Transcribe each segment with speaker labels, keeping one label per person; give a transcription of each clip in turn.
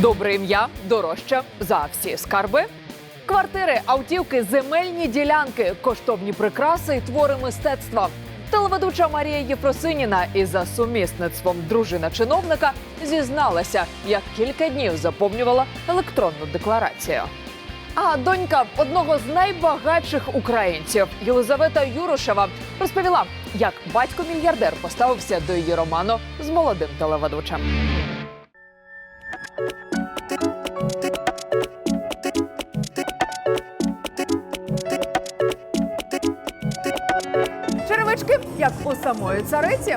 Speaker 1: Добре ім'я дорожче за всі скарби. Квартири, автівки, земельні ділянки, коштовні прикраси і твори мистецтва. Телеведуча Марія Єфросиніна із за сумісництвом дружина чиновника зізналася, як кілька днів заповнювала електронну декларацію. А донька одного з найбагатших українців Єлизавета Юрошева розповіла, як батько-мільярдер поставився до її роману з молодим телеведучим. Черевички, як у самої цариці,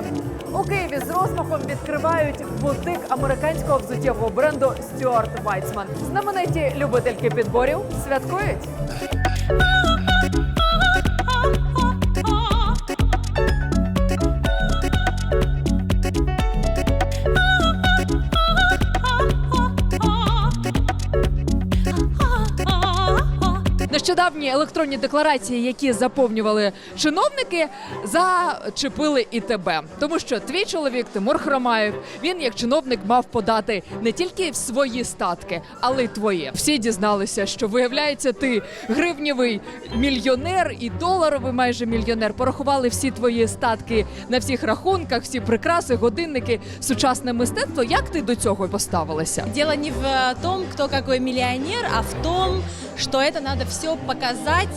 Speaker 1: у Києві з розмахом відкривають бутик американського взуттєвого бренду Стюарт Вайцман. Знамениті любительки підборів святкують. Нещодавні електронні декларації, які заповнювали чиновники, зачепили і тебе, тому що твій чоловік Тимур Хромаєв, він як чиновник мав подати не тільки свої статки, але й твої. Всі дізналися, що виявляється, ти гривнєвий мільйонер і доларовий майже мільйонер. Порахували всі твої статки на всіх рахунках, всі прикраси, годинники, сучасне мистецтво. Як ти до цього поставилася?
Speaker 2: Дело не в э, том, кто какой миллионер, а в том, что это надо все показать,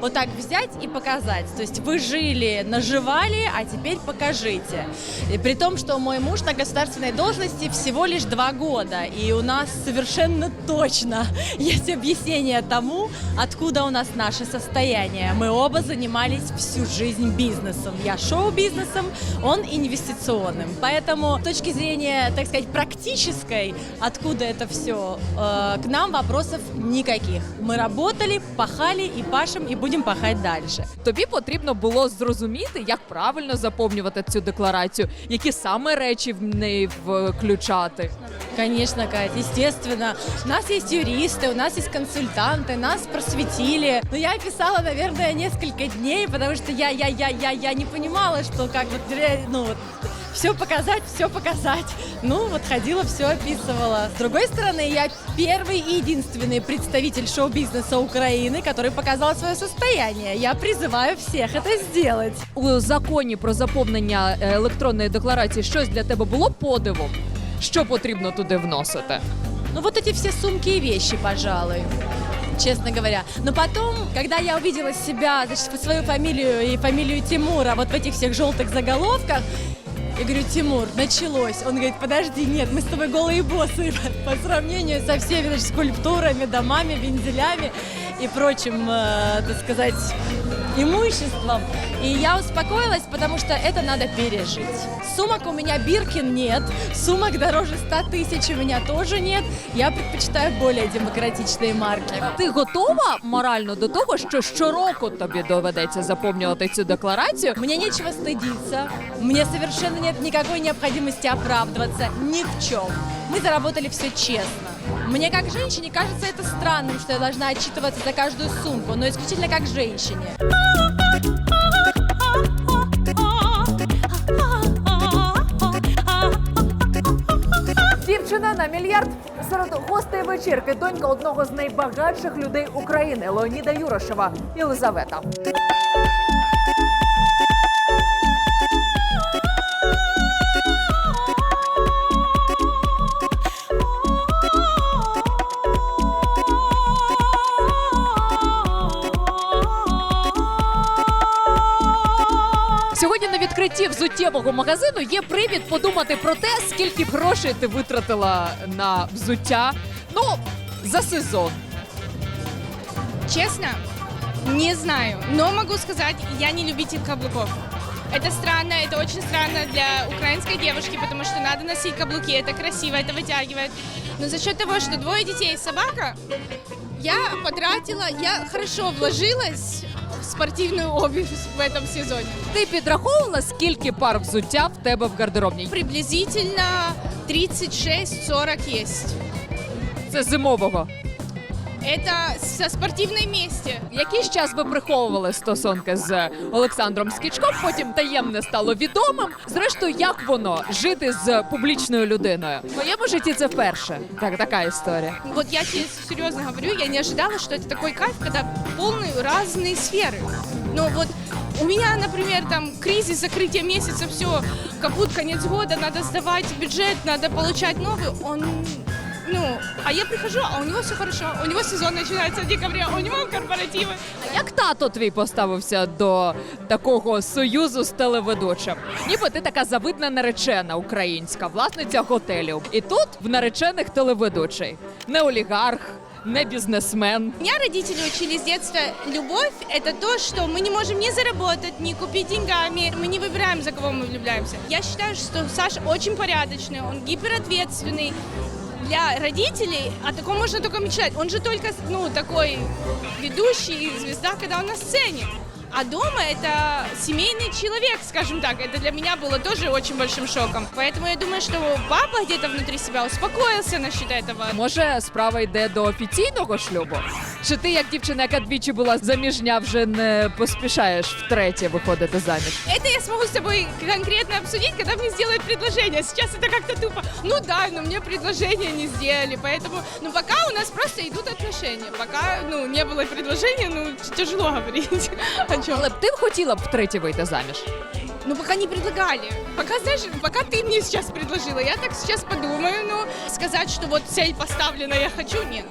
Speaker 2: вот так взять и показать. То есть вы жили, наживали, а теперь покажите. И при том, что мой муж на государственной должности всего лишь два года, и у нас совершенно точно есть объяснение тому, откуда у нас наше состояние. Мы оба занимались всю жизнь бизнесом. Я шоу-бизнесом, он инвестиционным. Поэтому с точки зрения, так сказать, практической, откуда это все, к нам вопросов никаких. Мы работали, пахали и пашем, и будем пахать дальше.
Speaker 1: Тобі потрібно було зрозуміти, як правильно заповнювати цю декларацію, які саме речі в неї включати.
Speaker 2: Конечно, Кать, естественно. У нас есть юристы, у нас есть консультанты, нас просветили. Но я писала, наверное, несколько дней, потому что я, я, я, я, я не понимала, что как вот, ну, все показать, все показать. Ну, вот ходила, все описывала. С другой стороны, я первый и единственный представитель шоу-бизнеса Украины, который показал свое состояние. Я призываю всех это сделать.
Speaker 1: У законі про заповнення е, електронної декларації щось для тебе було подивом. Що потрібно туди вносити?
Speaker 2: Ну вот эти все сумки и вещи, пожалуй. Честно говоря. Но потом, когда я увидела себя, значит, свою фамилию и фамилию Тимура вот в этих всех желтых заголовках, я говорю, Тимур, началось. Он говорит, подожди, нет, мы с тобой голые боссы по сравнению со всеми значит, скульптурами, домами, вензелями и прочим, э, так сказать, имуществом. И я успокоилась, потому что это надо пережить. Сумок у меня Биркин нет, сумок дороже 100 тысяч у меня тоже нет. Я предпочитаю более демократичные марки.
Speaker 1: Ти готова морально до того, що щороку тобі доведеться заповнювати цю декларацію?
Speaker 2: Мне нечего стыдиться, мне совершенно нет никакой необходимости оправдываться ни в чем. Мы заработали все честно. Мне как женщине кажется это странным, что я должна отчитываться за каждую сумку, но исключительно как женщине.
Speaker 1: Дівчина на мільярд серед гостей вечірки. Донька одного з найбагатших людей України Леоніда Юрошева Єлизавета. відкритті взуттєвого магазину є привід подумати про те, скільки б грошей ти витратила на взуття. Ну, за сезон.
Speaker 3: Честно, не знаю. Но могу сказать, я не любитель каблуков. Это странно, это очень странно для украинской девушки, потому что надо носить каблуки, это красиво, это вытягивает. Но за счет того, что двое детей и собака, я потратила, я хорошо вложилась в спортивную обувь в этом сезоне.
Speaker 1: Ти підраховувала, скільки пар взуття в тебе в гардеробній?
Speaker 3: Приблизительно 36-40 есть.
Speaker 1: Це зимового.
Speaker 3: Это со спортивной мести.
Speaker 1: Якийсь час ви приховували стосунки з Олександром Скічком, потім таємне стало відомим. Зрештою, як воно жити з публічною людиною? В моєму житті це вперше. Так, така історія.
Speaker 3: Вот я тебе серьезно говорю, я не ожидала, что это такой кайф, когда полные разные сферы. Но вот у меня, например, там кризис закрытия месяца, все, капут, конец года, надо сдавать бюджет, надо получать новый, он ну, а я прихожу, а у него все хорошо. У него сезон начинается в декабре, у него корпоративы.
Speaker 1: А як тато твій поставився до такого союзу з телеведучим? Ніби ти така завидна наречена українська, власниця готелів. І тут в наречених телеведучий. Не олігарх, не бізнесмен.
Speaker 3: Меня родители учили с детства, любовь – это то, что мы не можем ни заработать, ни купить деньгами. Мы не выбираем, за кого мы влюбляемся. Я считаю, что Саша очень порядочный, он гиперответственный. Для родителей о таком можно только мечтать. Он же только, ну, такой ведущий, звезда, когда он на сцене. А дома это семейный человек, скажем так. Это для меня было тоже очень большим шоком. Поэтому я думаю, что папа где-то внутри себя успокоился насчет этого.
Speaker 1: Може, справа йде до офіційного шлюбу? Чи ти, як дівчина, яка двічі була заміжня, вже не поспішаєш втретє виходити заміж?
Speaker 3: Это я смогу с тобой конкретно обсудить, когда мне сделают предложение. Сейчас это как-то тупо. Ну да, но мне предложение не сделали, поэтому... Ну пока у нас просто идут отношения. Пока, ну, не было предложения, ну, т- тяжело говорить о чем.
Speaker 1: Але б ти б хотіла б втретє вийти заміж?
Speaker 3: Ну пока не предлагали. Пока, знаешь, пока ты мне сейчас предложила, я так сейчас подумаю, ну, сказать, что вот цель поставлена, я хочу, нет.